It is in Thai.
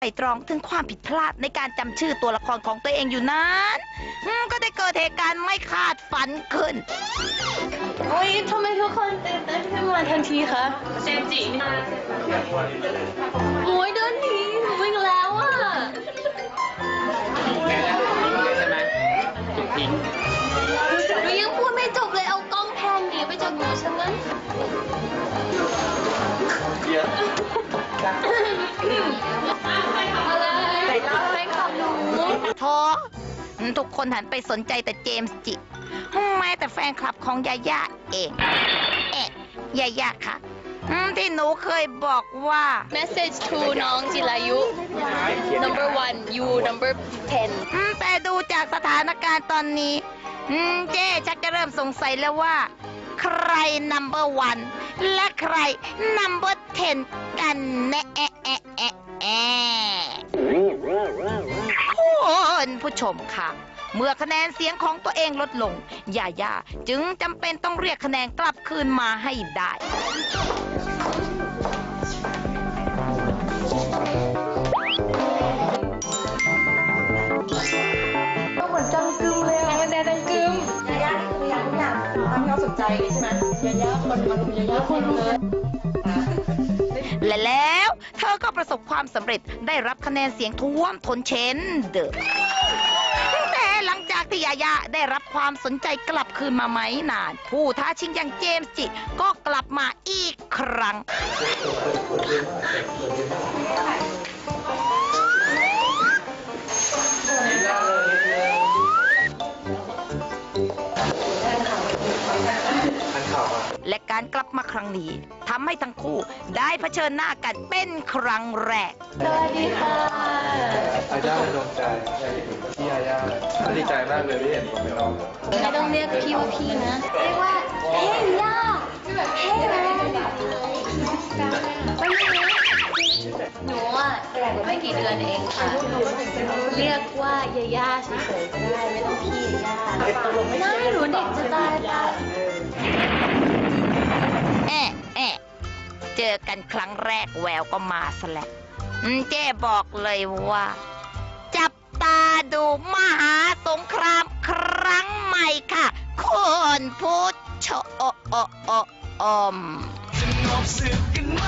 ไตรตรองถึงความผิดพลาดในการจำชื่อตัวละครของตัวเองอยู่นั้นอืมก็ได้เกิดเหตุการณ์ไม่คาดฝันขึ้น โอ้ยทำไมทุกคนตื่นเต้นขึ้นมาทันทีคะเจมจิโอ้ยเดินหนีหนูวิ่งแล้วอะแกได้ใช่ไหมถูกทิ้งหนูยังพูดไม่จบเลยเอากล้องแพนหนีไปจากหนูฉันนั้นอะ ท้ออืมทุกคนหันไปสนใจแต่เจมส์จิแม้แต่แฟนคลับของยาย่าเองเอ๊ะยาย่าค่ะอืมที่หนูเคยบอกว่า message to น้องจิรายุ number one you number ten อืมแต่ดูจากสถานการณ์ตอนนี้อืมเจ๊ชักจะเริ่มสงสัยแล้วว่า ใคร number one และใคร number ten กันแน่ ผู้ชมค่ะ เมื่อคะแนนเสียงของตัวเองลดลงยาย่าจึงจำเป็นต้องเรียกคะแนนกลับคืนมาให้ได้ก็เหมือนจังกึมเลยอะมันแดจังกึมยาย่าพยายามทุกอย่างทำให้เราสนใจใช่ไหมยาย่าคนมาลุมยาย่าคนเลยและแล้ว เธอก็ประสบความสำเร็จได้รับคะแนนเสียงท่วมทนเช่นเดิมแต่หลังจากที่ยายาได้รับความสนใจกลับคืนมาไหมนาน ผู้ท้าชิงอย่างเจมส์จิก็กลับมาอีกครั้ง และการกลับมาครั้งนี้ทำให้ทั้งคู่ได้เผชิญหน้ากันเป็นครั้งแรก สวัสดีค่ะอาย่าเป็นดวงใจพี่ยาย่าดีใจมากเลยที่เห็นผมเป็นน้องไม่ต้องเรียกพี่ว่าพี่นะ เรียกว่าเฮ้ยย่าเฮ้ยนะไม่ใช่หนูอะไม่กี่เดือนเองค่ะ เรียกว่ายาย่าเฉยๆก็ได้ไม่ต้องพี่ยาย่าไม่ได้หนูเด็กจะตายค่ะ เจอกันครั้งแรกแววก็มาซะแล้วเจ๊บอกเลยว่า จับตาดูมหาสงครามครั้งใหม่ค่ะคนผู้ชออมสงบสึกกันไหม